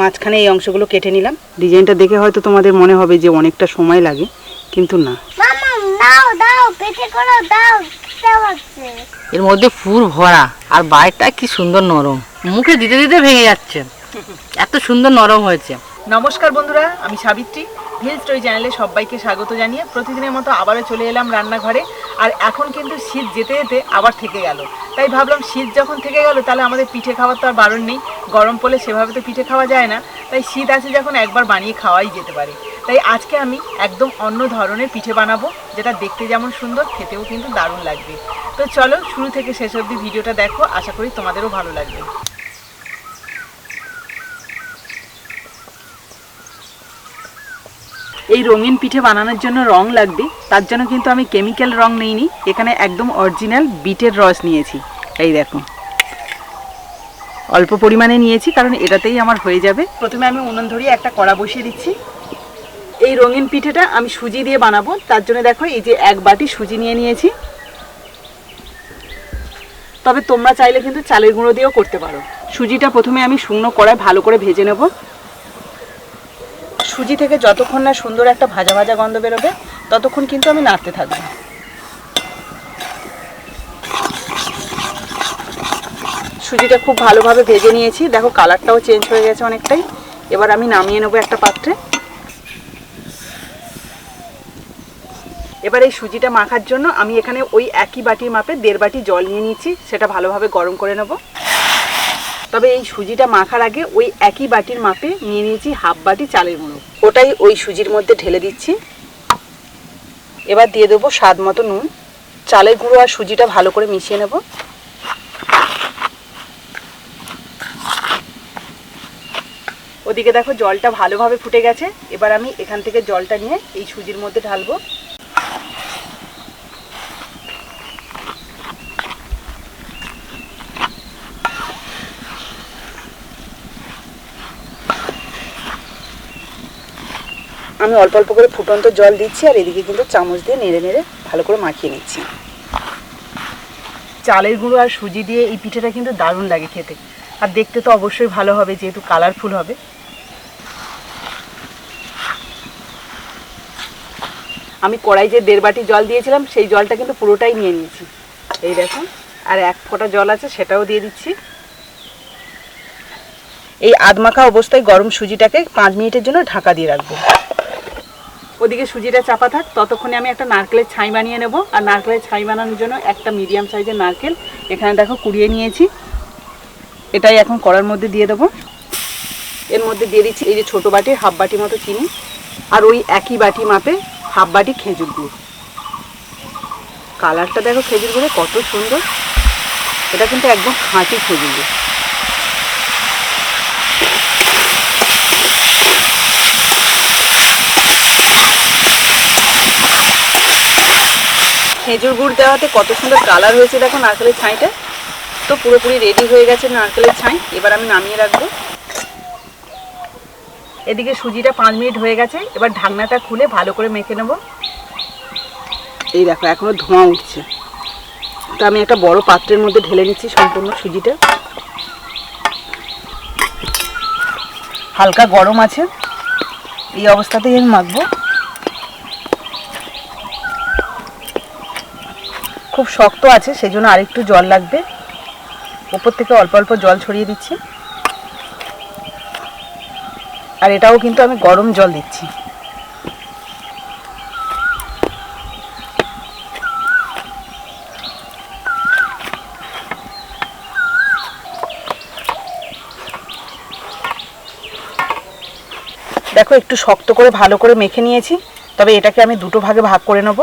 মাঝখানে এই অংশগুলো কেটে নিলাম। ডিজাইনটা দেখে হয়তো তোমাদের মনে হবে যে অনেকটা সময় লাগে কিন্তু না। এর মধ্যে ফুল ভরা আর বাইরটা কি সুন্দর নরম। মুখে দিতে দিতে ভেঙে যাচ্ছে। এত সুন্দর নরম হয়েছে। নমস্কার বন্ধুরা আমি সাবিত্রী। ভিল স্টোরি চ্যানেলে সবাইকে স্বাগত জানিয়ে প্রতিদিনের মতো আবারও চলে এলাম রান্নাঘরে। আর এখন কিন্তু শীত যেতে যেতে আবার থেকে গেল। তাই ভাবলাম শীত যখন থেকে গেল, তাহলে আমাদের পিঠে খাওয়ার তো আর বারণ নেই। গরম পড়লে সেভাবে তো পিঠে খাওয়া যায় না। তাই শীত আছে যখন একবার বানিয়ে খাওয়াই যেতে পারে। তাই আজকে আমি একদম অন্য ধরনের পিঠে বানাবো, যেটা দেখতে যেমন সুন্দর, খেতেও কিন্তু দারুণ লাগবে। তো চলো, শুরু থেকে শেষ অবধি ভিডিওটা দেখো, আশা করি তোমাদেরও ভালো লাগবে। এই রঙিন পিঠে বানানোর জন্য রং লাগবে, তার জন্য কিন্তু আমি কেমিক্যাল রং নিইনি, এখানে একদম অরিজিনাল বিটের রস নিয়েছি। এই দেখো অল্প পরিমাণে নিয়েছি, কারণ এটাতেই আমার হয়ে যাবে। প্রথমে আমি উনুন ধরিয়ে একটা কড়া বসিয়ে দিচ্ছি। এই রঙিন পিঠেটা আমি সুজি দিয়ে বানাবো, তার জন্য দেখো এই যে এক বাটি সুজি নিয়ে নিয়েছি। তবে তোমরা চাইলে কিন্তু চালের গুঁড়ো দিয়েও করতে পারো। সুজিটা প্রথমে আমি শুকনো কড়ায় ভালো করে ভেজে নেব। সুজি থেকে যতক্ষণ না সুন্দর একটা ভাজা ভাজা গন্ধ বেরোবে, ততক্ষণ কিন্তু আমি নাড়তে থাকব। সুজিটা খুব ভালোভাবে ভেজে নিয়েছি। দেখো কালারটাও চেঞ্জ হয়ে গেছে অনেকটাই। এবার আমি নামিয়ে নেব একটা পাত্রে। এবার এই সুজিটা মাখার জন্য আমি এখানে ওই একই বাটির মাপে দেড় বাটি জল নিয়ে নিচ্ছি, সেটা ভালোভাবে গরম করে নেব। তবে এই সুজিটা মাখার আগে ওই একই বাটির মাপে নিয়ে নিয়েছি হাফ বাটি চালের গুঁড়ো। ওটাই ওই সুজির মধ্যে ঢেলে দিচ্ছি। এবার দিয়ে দেবো স্বাদ মতো নুন। চালের গুঁড়ো আর সুজিটা ভালো করে মিশিয়ে নেব। ওদিকে দেখো জলটা ভালোভাবে ফুটে গেছে। এবার আমি এখান থেকে জলটা নিয়ে এই সুজির মধ্যে ঢালবো। আমি অল্প অল্প করে ফুটন্ত জল দিচ্ছি আর এদিকে কিন্তু চামচ দিয়ে নেড়ে নেড়ে ভালো করে মাখিয়ে নিচ্ছি। চালের গুঁড়ো আর সুজি দিয়ে এই পিঠেটা কিন্তু দারুণ লাগে খেতে। আর দেখতে তো অবশ্যই ভালো হবে, যেহেতু কালারফুল হবে। আমি কড়াই যে দেড় বাটি জল দিয়েছিলাম, সেই জলটা কিন্তু পুরোটাই নিয়ে নিয়েছি। এই দেখুন, আর এক ফোঁটা জল আছে, সেটাও দিয়ে দিচ্ছি। এই আধমাখা অবস্থায় গরম সুজিটাকে পাঁচ মিনিটের জন্য ঢাকা দিয়ে রাখব। ওদিকে সুজিটা চাপা থাক, ততক্ষণে আমি একটা নারকেলের ছাই বানিয়ে নেব। আর নারকেলের ছাই বানানোর জন্য একটা মিডিয়াম সাইজের নারকেল। এখানে দেখো কুড়িয়ে নিয়েছি। এটাই এখন কড়ার মধ্যে দিয়ে দেবো। এর মধ্যে দিয়ে দিচ্ছি এই যে ছোটো বাটির হাফ বাটি মতো চিনি। আর ওই একই বাটি মাপে হাফ বাটি খেজুর গুড়। কালারটা দেখো খেজুর গুড়ে কত সুন্দর। এটা কিন্তু একদম খাঁটি খেজুর গুড়। খেজুর গুড় দেওয়াতে কত সুন্দর কালার হয়েছে দেখো নারকেলের ছাইটা। তো পুরোপুরি রেডি হয়ে গেছে নারকেলের ছাই। এবার আমি নামিয়ে রাখব। এদিকে সুজিটা পাঁচ মিনিট হয়ে গেছে। এবার ঢাকনাটা খুলে ভালো করে মেখে নেব। এই দেখো, এখনও ধোঁয়া উঠছে। তো আমি একটা বড় পাত্রের মধ্যে ঢেলে নিচ্ছি সম্পূর্ণ সুজিটা। হালকা গরম আছে। এই অবস্থাতেই আমি মাখবো। খুব শক্ত আছে সেই জন্য আরেকটু জল লাগবে। ওপর থেকে অল্প অল্প জল ছড়িয়ে দিচ্ছি। আর এটাও কিন্তু আমি গরম জল দিচ্ছি। দেখো, একটু শক্ত করে ভালো করে মেখে নিয়েছি, তবে এটাকে আমি দুটো ভাগে ভাগ করে নেব।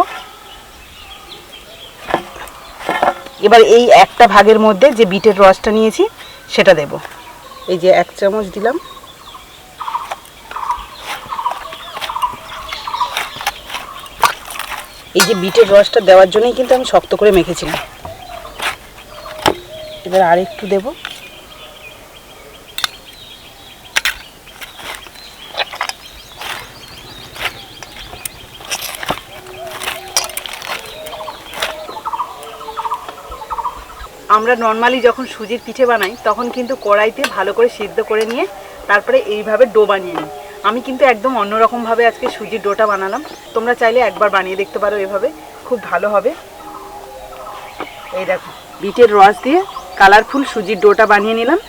এবার এই একটা ভাগের মধ্যে যে বিটের রসটা নিয়েছি, সেটা দেব। এই যে এক চামচ দিলাম। এই যে বিটের রসটা দেওয়ার জন্যই কিন্তু আমি শক্ত করে মেখেছিলাম। এবার আর একটু দেবো। আমরা নর্মালি যখন সুজির পিঠে বানাই, তখন কিন্তু কড়াইতে ভালো করে সিদ্ধ করে নিয়ে তারপরে এইভাবে ডো বানিয়ে নিই। আমি কিন্তু একদম অন্যরকমভাবে আজকে সুজির ডোটা বানালাম। তোমরা চাইলে একবার বানিয়ে দেখতে পারো এভাবে। খুব ভালো হবে। এই দেখো, বিটের রস দিয়ে কালারফুল সুজির ডোটা বানিয়ে নিলাম।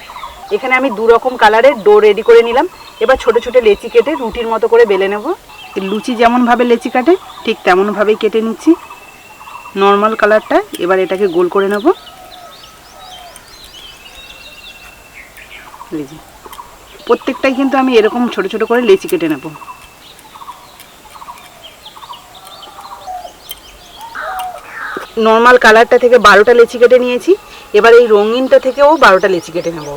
এখানে আমি দু রকম কালারের ডো রেডি করে নিলাম। এবার ছোট ছোট লেচি কেটে রুটির মতো করে বেলে নেব। লুচি যেমনভাবে লেচি কাটে, ঠিক তেমনভাবেই কেটে নিচ্ছি। নর্মাল কালারটা এবার এটাকে গোল করে নেব। যে। প্রত্যেকটাই কিন্তু আমি এরকম ছোট ছোট করে লেচি কেটে নেব। নর্মাল কালারটা থেকে বারোটা লেচি কেটে নিয়েছি। এবার এই রঙিনটা থেকেও বারোটা লেচি কেটে নেব।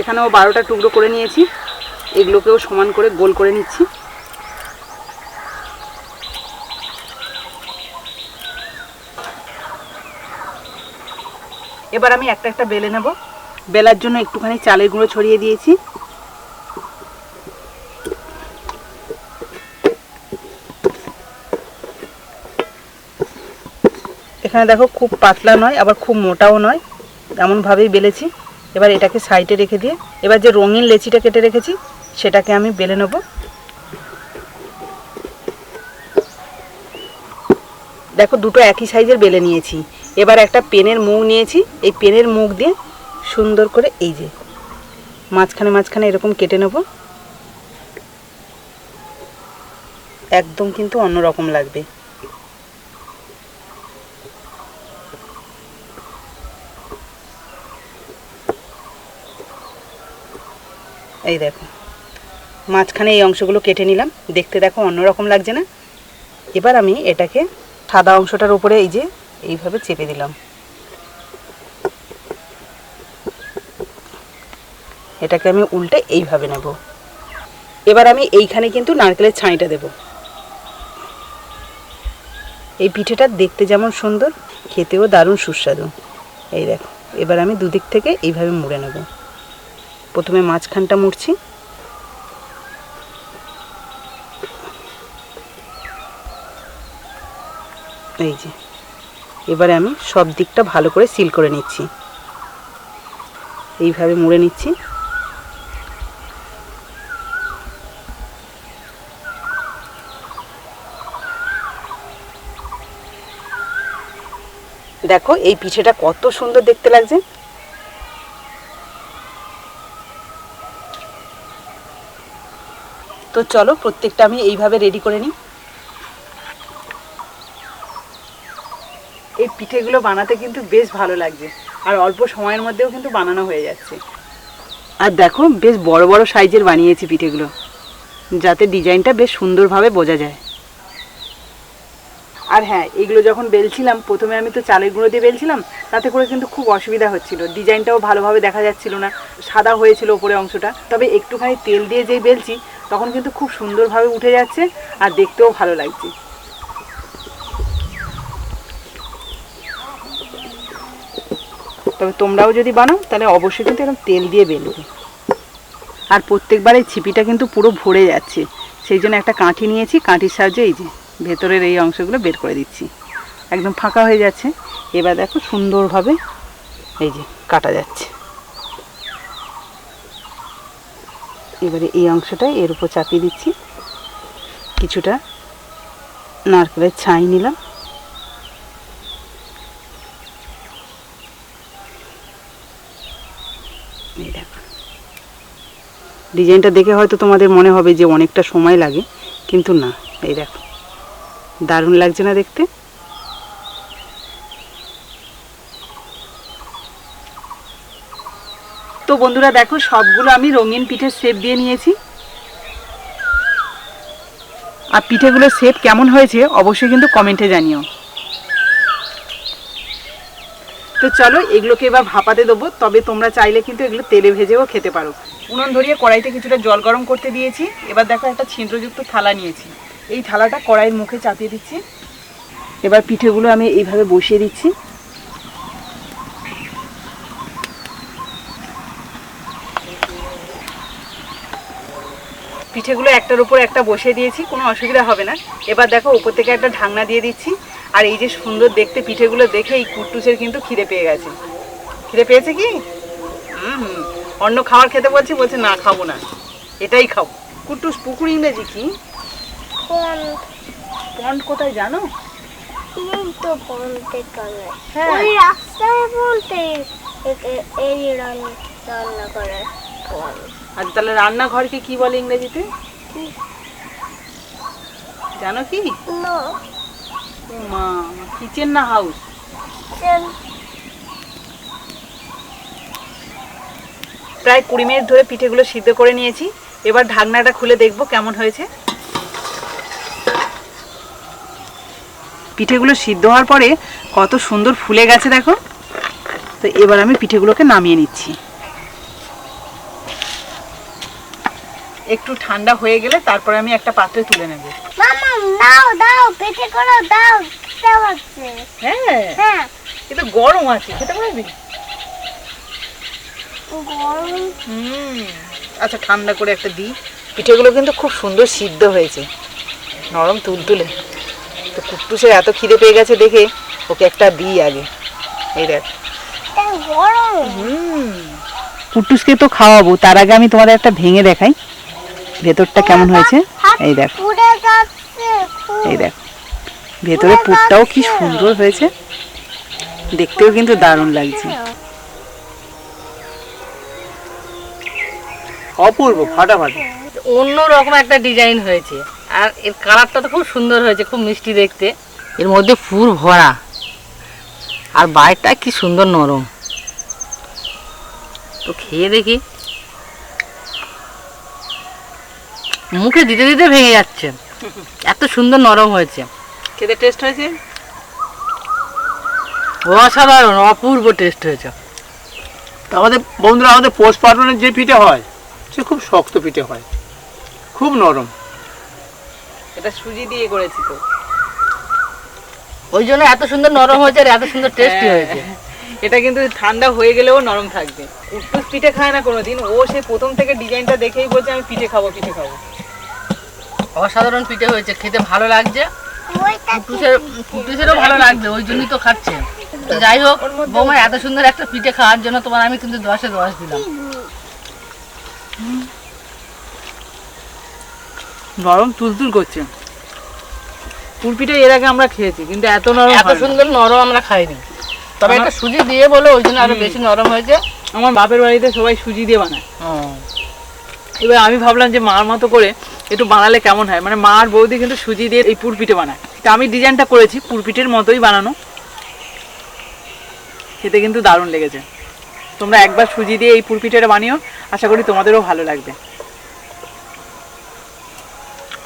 এখানেও বারোটা টুকরো করে নিয়েছি। এগুলোকেও সমান করে গোল করে নিচ্ছি। এবার আমি একটা একটা বেলে নেব। বেলার জন্য একটুখানি চালের গুঁড়ো ছড়িয়ে দিয়েছি। এখানে দেখো খুব পাতলা নয়, আবার খুব মোটাও নয়। এমনভাবেই বেলেছি। এবার এটাকে সাইডে রেখে দিয়ে, এবার যে রঙিন লেচিটা কেটে রেখেছি, সেটাকে আমি বেলে নেব। দেখো দুটো একই সাইজের বেলে নিয়েছি। এবার একটা পেনের মুখ নিয়েছি, এই পেনের মুখ দিয়ে সুন্দর করে এই যে, মাঝখানে মাঝখানে এরকম কেটে নেব। একদম কিন্তু অন্যরকম লাগবে। এই দেখো, মাঝখানে এই অংশগুলো কেটে নিলাম, দেখতে দেখো অন্যরকম লাগছে না। এবার আমি এটাকে সাদা অংশটার উপরে এই যে এইভাবে চেপে দিলাম। এটাকে আমি উল্টে এইভাবে নেব। এবার আমি এইখানে কিন্তু নারকেলের ছাইটা দেব। এই পিঠেটা দেখতে যেমন সুন্দর, খেতেও দারুণ সুস্বাদু। এই দেখো, এবার আমি দুদিক থেকে এইভাবে মুড়ে নেব। প্রথমে মাঝখানটা মুড়ছি। এই যে এবারে আমি সব দিকটা ভালো করে সিল করে নিচ্ছি। এইভাবে মুড়ে নিচ্ছি। দেখো, এই পিঠেটা কত সুন্দর দেখতে লাগছে। তো চলো, প্রত্যেকটা আমি এইভাবে রেডি করে নিই। এই পিঠেগুলো বানাতে কিন্তু বেশ ভালো লাগছে। আর অল্প সময়ের মধ্যেও কিন্তু বানানো হয়ে যাচ্ছে। আর দেখো, বেশ বড় বড় সাইজের বানিয়েছি পিঠেগুলো, যাতে ডিজাইনটা বেশ সুন্দরভাবে বোঝা যায়। আর হ্যাঁ এগুলো যখন বেলছিলাম, প্রথমে আমি তো চালের গুঁড়ো দিয়ে বেলছিলাম, তাতে করে কিন্তু খুব অসুবিধা হচ্ছিল। ডিজাইনটাও ভালোভাবে দেখা যাচ্ছিল না, সাদা হয়েছিল ওপরে অংশটা। তবে একটুখানি তেল দিয়ে যেই বেলছি, তখন কিন্তু খুব সুন্দরভাবে উঠে যাচ্ছে, আর দেখতেও ভালো লাগছে। তবে তোমরাও যদি বানাও, তাহলে অবশ্যই কিন্তু এরকম তেল দিয়ে বেলবে। আর প্রত্যেকবার এই ছিপিটা কিন্তু পুরো ভরে যাচ্ছে। সেই জন্য একটা কাঁঠি নিয়েছি, কাঁঠির সাহায্যে এই যে ভেতরের এই অংশগুলো বের করে দিচ্ছি। একদম ফাঁকা হয়ে যাচ্ছে। এবার দেখো সুন্দরভাবে এই যে কাটা যাচ্ছে। এবারে এই অংশটা এর উপর চাপিয়ে দিচ্ছি। কিছুটা নারকেলের ছাই নিলাম। ডিজাইনটা দেখে হয়তো তোমাদের মনে হবে যে অনেকটা সময় লাগে, কিন্তু না, এই দেখো। দারুণ লাগছে না দেখতে? তো বন্ধুরা দেখো, সবগুলো আমি রঙিন পিঠের শেপ দিয়ে নিয়েছি। আর পিঠেগুলোর শেপ কেমন হয়েছে, অবশ্যই কিন্তু কমেন্টে জানিও। তো চলো এগুলোকে এবার ভাপাতে দেবো। তবে তোমরা চাইলে কিন্তু এগুলো তেলে ভেজেও খেতে পারো। উনুন ধরিয়ে কড়াইতে কিছুটা জল গরম করতে দিয়েছি। এবার দেখো একটা ছিদ্রযুক্ত থালা নিয়েছি। এই থালাটা কড়াইয়ের মুখে চাপিয়ে দিচ্ছি। এবার পিঠেগুলো আমি এইভাবে বসিয়ে দিচ্ছি। পিঠেগুলো একটার উপর একটা বসিয়ে দিয়েছি, কোনো অসুবিধা হবে না। এবার দেখো উপর থেকে একটা ঢাকনা দিয়ে দিচ্ছি। আর এই যে সুন্দর দেখতে পিঠেগুলো দেখে এই কুট্টুসের কিন্তু খিদে পেয়ে গেছে। খিদে পেয়েছে কি? হুম হুম। অন্য খাবার খেতে বলছি বলছে না খাব না। এটাই খাব। কুট্টুস পুকুর ইংরেজি কি? পন্ড। কোথায় জানো? তো হ্যাঁ। ওই রাস্তায় বলতে এই রান্না করে আর তাহলে রান্নাঘরকে কি বলে ইংরেজিতে? জানো কি? নো। মা কিচেন না হাউস? প্রায় কুড়ি মিনিট ধরে পিঠেগুলো সিদ্ধ করে নিয়েছি। এবার ঢাকনাটা খুলে দেখব কেমন হয়েছে। পিঠেগুলো সিদ্ধ হওয়ার পরে কত সুন্দর ফুলে গেছে দেখো। তো এবার আমি পিঠেগুলোকে নামিয়ে নিচ্ছি। একটু ঠান্ডা হয়ে গেলে তারপরে আমি একটা পাত্রে তুলে নেব। মামা দাও দাও পেটে করে দাও খেতে পাচ্ছে হ্যাঁ হ্যাঁ। এটা গরম আছে খেতে পারবি? গরম। হুম আচ্ছা ঠান্ডা করে একটা দিই। পিঠেগুলো কিন্তু খুব সুন্দর সিদ্ধ হয়েছে। নরম তুলতুলে। তো কুট্টুসের এত খিদে পেয়ে গেছে দেখে ওকে একটা দিই আগে। এই দেখ। এটা গরম। হুম। কুট্টুসকে তো খাওয়াবো তার আগে আমি তোমাদের একটা ভেঙে দেখাই। ভেতরটা কেমন হয়েছে? এই দেখ। এই দেখ। ভেতরে পুরটাও কি সুন্দর হয়েছে। দেখতেও কিন্তু দারুণ লাগছে। অপূর্ব ফাটাফাটি। অন্য রকম একটা ডিজাইন হয়েছে। আর এর কালারটা তো খুব সুন্দর হয়েছে খুব মিষ্টি দেখতে। এর মধ্যে পুর ভরা। আর বাইরটা কি সুন্দর নরম। তো খেয়ে দেখি। মুখে দিতে দিতে ভেঙে যাচ্ছে। এত সুন্দর নরম হয়েছে। খেতে টেস্ট হয়েছে? অসাধারণ অপূর্ব টেস্ট হয়েছে। আমাদের বন্ধুরা আমাদের পোষ পার্বণের যে পিঠে হয় সে খুব শক্ত পিঠে হয়। খুব নরম। এটা সুজি দিয়ে করেছি তো। ওই জন্য এত সুন্দর নরম হয়েছে আর এত সুন্দর টেস্টি হয়েছে। হ্যাঁ, এটা কিন্তু ঠান্ডা হয়ে গেলেও নরম থাকবে। উট্টুস পিঠে খায় না কোনোদিন। ও সে প্রথম থেকে ডিজাইনটা দেখেই বলছে আমি পিঠে খাব পিঠে খাব। অসাধারণ পিঠে হয়েছে খেতে ভালো লাগছে? কুটুসেরও ভালো লাগবে ওই জন্যই তো খাচ্ছে। তো যাই হোক বৌমা এত সুন্দর একটা পিঠে খাওয়ার জন্য তোমার আমি কিন্তু দশে দশ দিলাম। নরম তুলতুল করছে। এর আগে আমরা খেয়েছি কিন্তু এত নরম এত সুন্দর নরম আমরা খাইনি। তবে একটা সুজি দিয়ে বলে ওই জন্য আরও বেশি নরম হয়েছে। আমার বাপের বাড়িতে সবাই সুজি দিয়ে বানায়। এবার আমি ভাবলাম যে মার মতো করে একটু বানালে কেমন হয়? মানে মার বৌদি কিন্তু সুজি দিয়ে এই পুরপিঠে বানায়। তা আমি ডিজাইনটা করেছি পুরপিঠের মতোই বানানো। খেতে কিন্তু দারুণ লেগেছে। তোমরা একবার সুজি দিয়ে এই পুরপিঠেটা বানিও, আশা করি তোমাদেরও ভালো লাগবে।